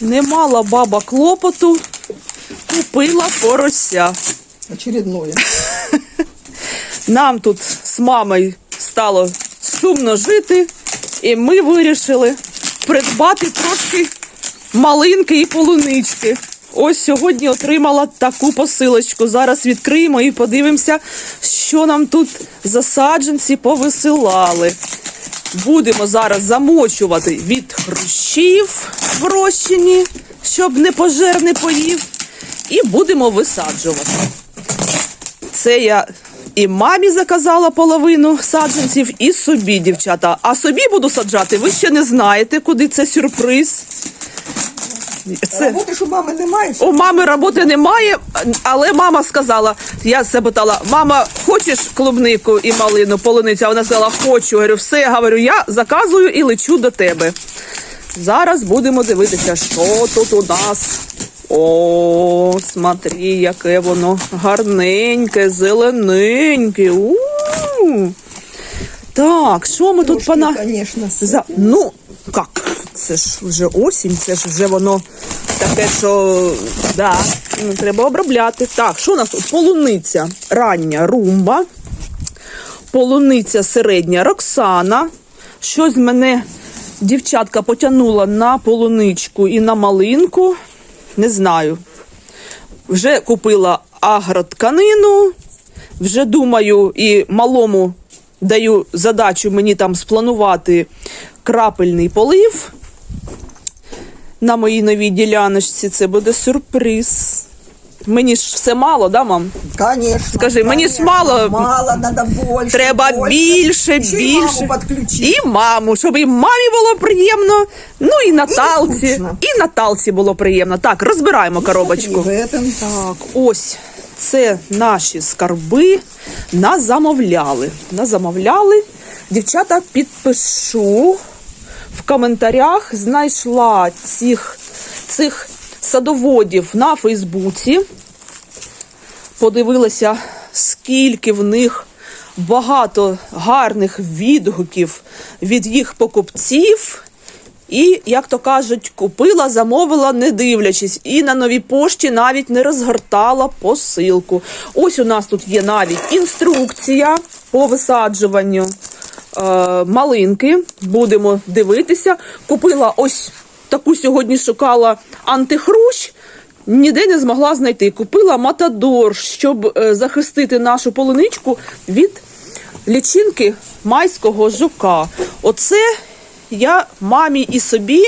Не мала баба клопоту, купила порося. Очередное. Нам тут з мамою стало сумно жити, і ми вирішили придбати трошки малинки і полунички. Ось сьогодні отримала таку посилочку. Зараз відкриємо і подивимося, що нам тут засадженці повисилали. Будемо зараз замочувати від хрущів в розчині, щоб не пожер не поїв. І будемо висаджувати. Це я і мамі заказала половину саджанців, і собі, дівчата. А собі буду саджати, ви ще не знаєте, куди це сюрприз. Це... Роботи ж у мами немає. У мами роботи немає, але мама сказала, я запитала, мама, хочеш клубнику і малину, полуницю? А вона сказала, хочу. Говорю, все, я говорю, я заказую і лечу до тебе. Зараз будемо дивитися, що тут у нас. О, смотри, яке воно гарненьке, зелененьке. У-у-у. Так, що ми тут пана? Конечно, За... Ну, як? Це ж вже осінь, це ж вже воно таке, що да, ну, треба обробляти. Так, що у нас тут? Полуниця рання румба, полуниця середня Роксана. Щось мене дівчатка потягнула на полуничку і на малинку. Не знаю. Вже купила агротканину, вже думаю, і малому даю задачу мені там спланувати крапельний полив на моїй новій діляночці. Це буде сюрприз. Мені ж все мало, да, мам? Конечно. Скажи, мені ж мало. Мало, надо больше. Треба більше, Ще й більше. маму підключити. І маму, щоб і мамі було приємно. Ну і Наталці. скучно. І Наталці було приємно. Так, розбираємо коробочку. І в этом. Так, ось це наші скарби. Нас замовляли. Нас замовляли. Дівчата, підпишу в коментарях. Знайшла цих, цих садоводів на Фейсбуці. Подивилася, скільки в них багато гарних відгуків від їх покупців. І, як то кажуть, купила, замовила, не дивлячись. І на новій пошті навіть не розгортала посилку. Ось у нас тут є навіть інструкція по висаджуванню малинки. Будемо дивитися. Купила ось таку сьогодні шукала антихрущ. Ніде не змогла знайти. Купила матадор, щоб е, захистити нашу полуничку від лічинки майського жука. Оце я мамі і собі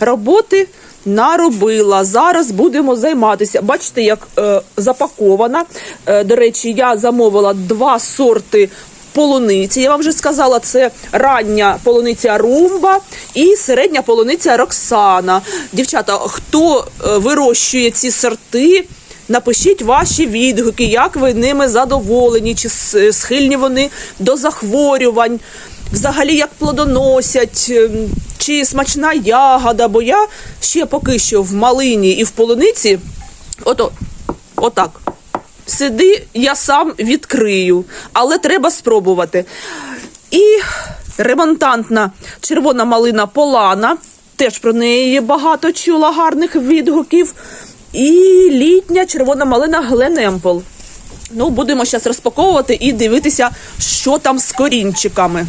роботи наробила. Зараз будемо займатися. Бачите, як е, запакована. Е, до речі, я замовила два сорти. Полуниці, я вам вже сказала, це рання полуниця Румба і середня полуниця Роксана. Дівчата, хто е, вирощує ці сорти, Напишіть ваші відгуки, як ви ними задоволені, чи схильні вони до захворювань, взагалі як плодоносять, ем, чи смачна ягода. Бо я ще поки що в малині і в полуниці, ото, отак. Сиди, я сам відкрию, але треба спробувати. І ремонтантна червона малина Полана. Теж про неї багато чула гарних відгуків. І літня червона малина Гленемпл. Ну, будемо зараз розпаковувати і дивитися, що там з корінчиками.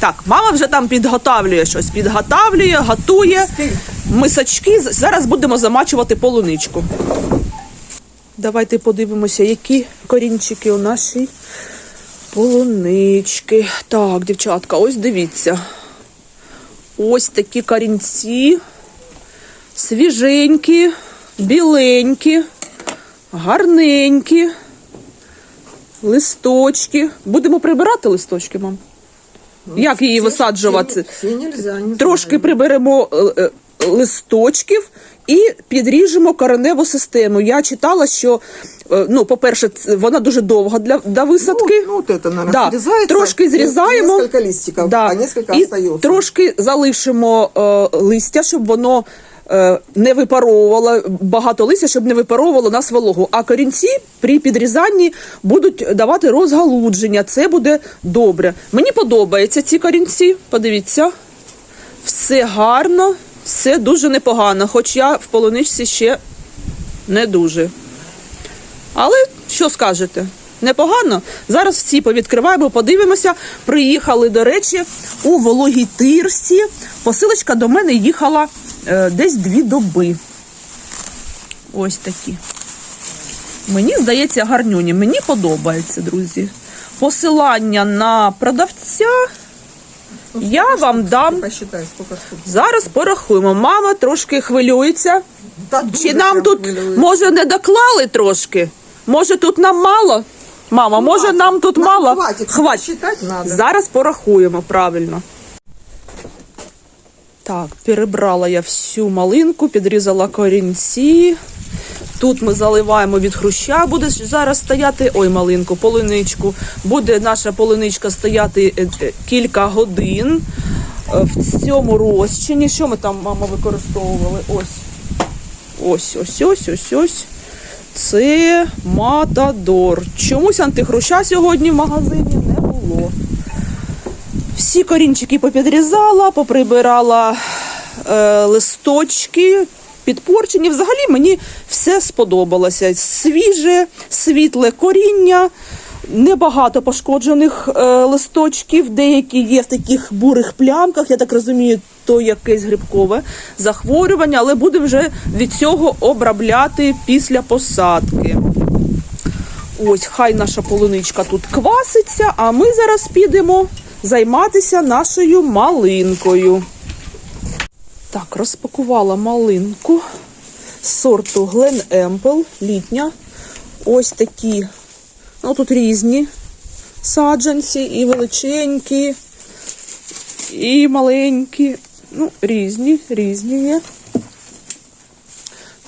Так, мама вже там підготавлює щось, підготавлює, готує мисочки. Зараз будемо замачувати полуничку. Давайте подивимося, які корінчики у нашій полунички. Так, дівчатка, ось дивіться. Ось такі корінці. Свіженькі, біленькі, гарненькі. Листочки. Будемо прибирати листочки, мам. Як її висаджувати? Трошки приберемо е, е, листочків і підріжемо кореневу систему. Я читала, що е, ну, по-перше, вона дуже довга для, для висадки. Ну, ну, это, наверное, Да, трошки зрізаємо. Несколько листиков, Да. а несколько і остается. трошки залишимо е, листя, щоб воно е, не випаровувало багато листя, щоб не випаровувало нас вологу. А корінці при підрізанні будуть давати розгалудження. Це буде добре. Мені подобаються ці корінці. Подивіться, все гарно, Все дуже непогано, хоч я в полуничці ще не дуже. Але що скажете? Непогано. Зараз всі повідкриваємо, подивимося. Приїхали, до речі, у вологій тирсі. Посилочка до мене їхала е, десь дві доби. Ось такі. Мені здається, гарнюні. Мені подобається, друзі. Посилання на продавця я вам дам. Посчитай, сколько штук. Зараз порахуємо. Мама трошки хвилюється. Та Чи нам тут, хвилює. може, не доклали трошки? Може, тут нам мало? Мама, може, нам тут Нам мало? хватить, надо. Зараз порахуємо правильно. Так, перебрала я всю малинку, підрізала корінці. Тут ми заливаємо від хруща, буде зараз стояти. Ой, малинку, полуничку. Буде наша полуничка стояти е, е, кілька годин е, в цьому розчині. Що ми там, мама, використовували? Ось. Ось, ось, ось, ось, ось. Це матадор. Чомусь антихруща сьогодні в магазині не було. Всі корінчики попідрізала, поприбирала е, листочки, підпорчені. Взагалі мені все сподобалося. Свіже, світле коріння, небагато пошкоджених е, листочків, деякі є в таких бурих плямках. Я так розумію, то якесь грибкове захворювання, але буде вже від цього обробляти після посадки. Ось, хай наша полуничка тут кваситься, а ми зараз підемо займатися нашою малинкою. Так, розпакувала малинку сорту Глен Емпл, літня. Ось такі, ну тут різні саджанці, і величенькі, і маленькі. Ну, різні, різні є.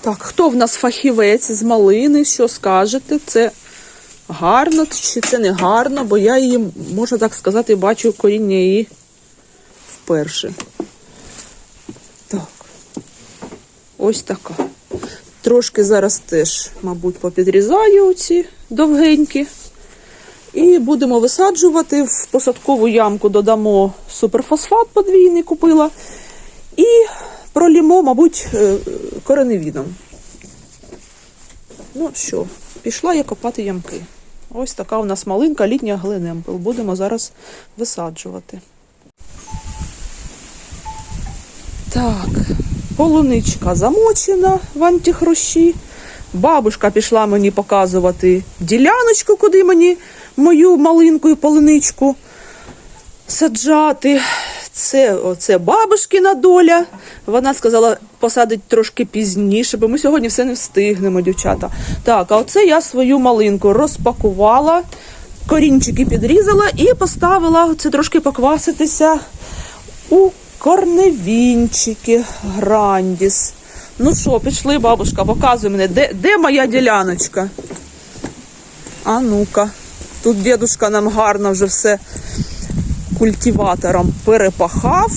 Так, хто в нас фахівець з малини? Що скажете? Це гарно чи це не гарно, бо я її, можна так сказати, бачу коріння її вперше. Так. Ось така. Трошки зараз теж, мабуть, попідрізаю ці довгенькі. І будемо висаджувати. В посадкову ямку додамо суперфосфат подвійний купила. І пролімо, мабуть, е, кореневідом. Ну що, пішла я копати ямки. Ось така у нас малинка літня глинемпел. Будемо зараз висаджувати. Так, полуничка замочена в антихрущі. Бабушка пішла мені показувати діляночку, куди мені мою малинку і полуничку саджати. Це, це бабушкина доля. Вона сказала посадить трошки пізніше, бо ми сьогодні все не встигнемо, дівчата. Так, а оце я свою малинку розпакувала, корінчики підрізала і поставила це трошки покваситися у корневінчики Грандіс. Ну що, пішли, бабушка, показуй мене, де, де моя діляночка? А ну-ка, тут дідушка нам гарно вже все культиватором перепахав.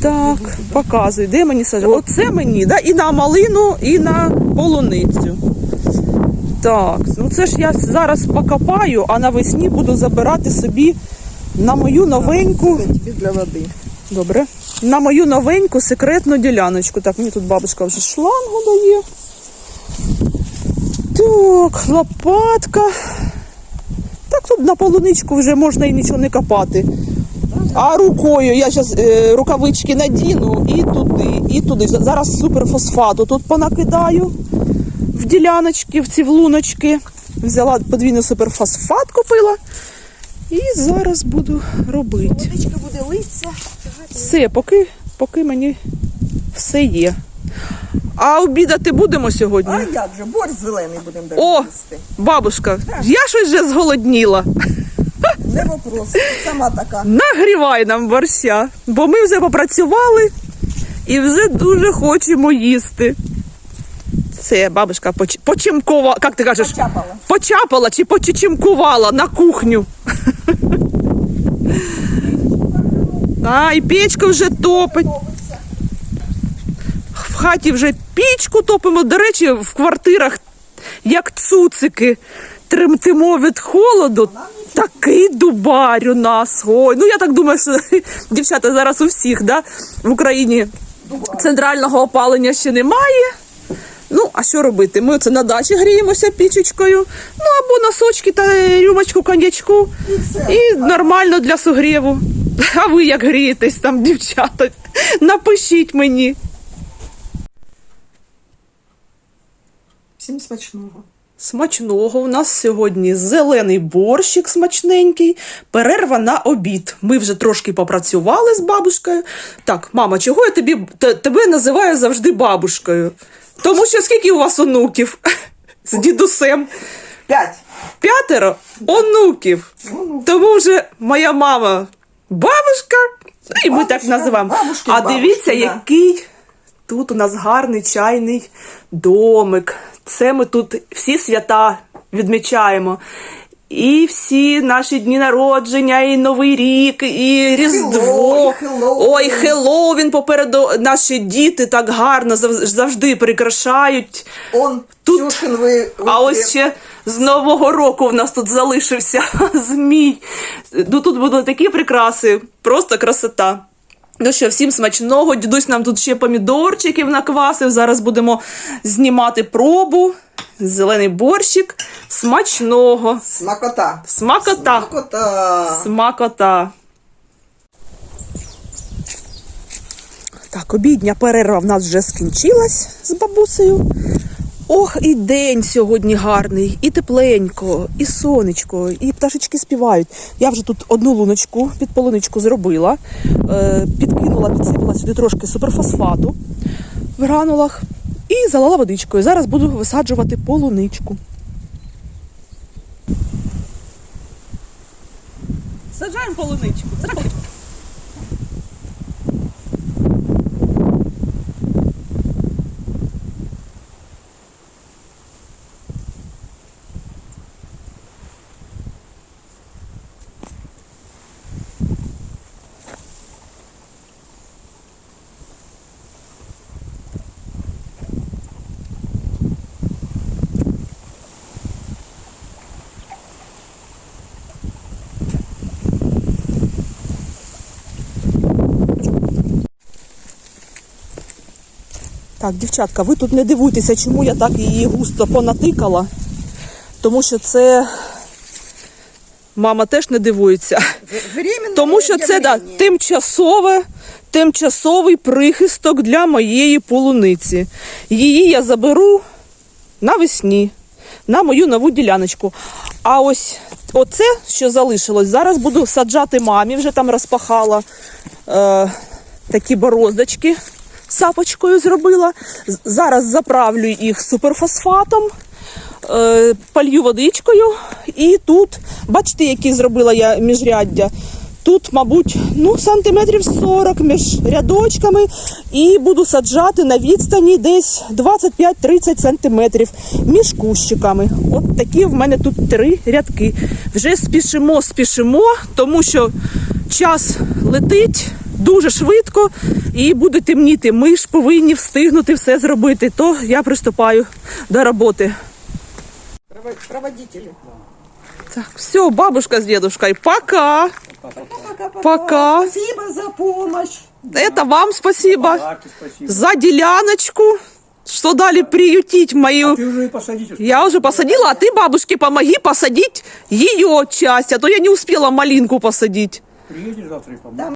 Так, показуй, де мені саджати. Оце мені, да? і на малину, і на полуницю. Так, ну це ж я зараз покопаю, а навесні буду забирати собі на мою новеньку. Для води. Добре. На мою новеньку секретну діляночку. Так, мені тут бабушка вже шлангу дає. Так, лопатка. Так, тут на полуничку вже можна і нічого не копати. А рукою я зараз е, рукавички надіну і туди, і туди. Зараз суперфосфату тут понакидаю в діляночки, в ці влуночки. Взяла подвійний суперфосфат купила. І зараз буду робити. Водичка буде литися. Все, поки, поки мені все є. А обідати будемо сьогодні? А як же, борщ зелений будемо О! їсти. Бабушка, я щось вже зголодніла. Не вопрос. Сама така. Нагрівай нам борща, бо ми вже попрацювали і вже дуже хочемо їсти. Це бабушка поч... почимкова, як ти кажеш? Почапала. Почапала чи почечимкувала на кухню. А, і печка вже топить. В хаті вже пічку топимо. До речі, в квартирах як цуцики тремтимо від холоду. Такий дубарь у нас. Ой, ну я так думаю, що дівчата зараз у всіх, да, в Україні центрального опалення ще немає. Ну, а що робити? Ми оце на дачі гріємося пічечкою. Ну або носочки та рюмочку коньячку. І нормально для сугріву. А ви як грієтесь там, дівчата? Напишіть мені. Всім смачного. Смачного у нас сьогодні зелений борщик смачненький, перерва на обід. Ми вже трошки попрацювали з бабушкою. Так, мама, чого я тобі т- тебе називаю завжди бабушкою? Тому що скільки у вас онуків з дідусем? П'ять. П'ятеро онуків. Тому вже моя мама бабушка, і ми так називаємо. А дивіться, який тут у нас гарний чайний домик. Це ми тут всі свята відмічаємо. І всі наші дні народження, і Новий рік, і Різдво. і Хеллоуін. Ой, Хеллоуін попереду наші діти так гарно завжди прикрашають. Он Тут- Ксюшин ви, А ось ще з Нового року в нас тут залишився змій. Ну тут будуть такі прикраси, просто красота. Ну що, всім смачного. Дідусь нам тут ще помідорчиків наквасив. Зараз будемо знімати пробу. Зелений борщик. Смачного. смакота. Смакота. Смакота. Смакота. Так, обідня перерва в нас вже скінчилась з бабусею. Ох, і день сьогодні гарний, і тепленько, і сонечко, і пташечки співають. Я вже тут одну луночку під полуничку зробила, е, підкинула, підсипала сюди трошки суперфосфату в гранулах і залила водичкою. Зараз буду висаджувати полуничку. Саджаємо полуничку. Так, дівчатка, ви тут не дивуйтеся, чому я так її густо понатикала. Тому що це мама теж не дивується. Временне Тому що це да, тимчасове, тимчасовий прихисток для моєї полуниці. Її я заберу навесні на мою нову діляночку. А ось оце, що залишилось, зараз буду саджати мамі, вже там розпахала е, такі бороздочки сапочкою зробила. Зараз заправлю їх суперфосфатом е, полью водичкою. І тут, бачите, які зробила я міжряддя. Тут, мабуть, ну, сантиметрів 40 між рядочками, і буду саджати на відстані десь 25-30 сантиметрів між кущиками. От такі в мене тут три рядки. Вже спішимо, спішимо, тому що час летить дуже швидко і буде темніти. Ми ж повинні встигнути все зробити. То я приступаю до роботи. Прово- Проводителі. Так, все, бабушка с дедушкой, пока. Пока. Спасибо за помощь. Это вам спасибо Лаки, спасибо. за деляночку, что дали приютить мою. Ты уже и посадить успел. Я уже посадила, а ты бабушке помоги посадить ее часть, а то я не успела малинку посадить. Приедешь завтра и поможешь.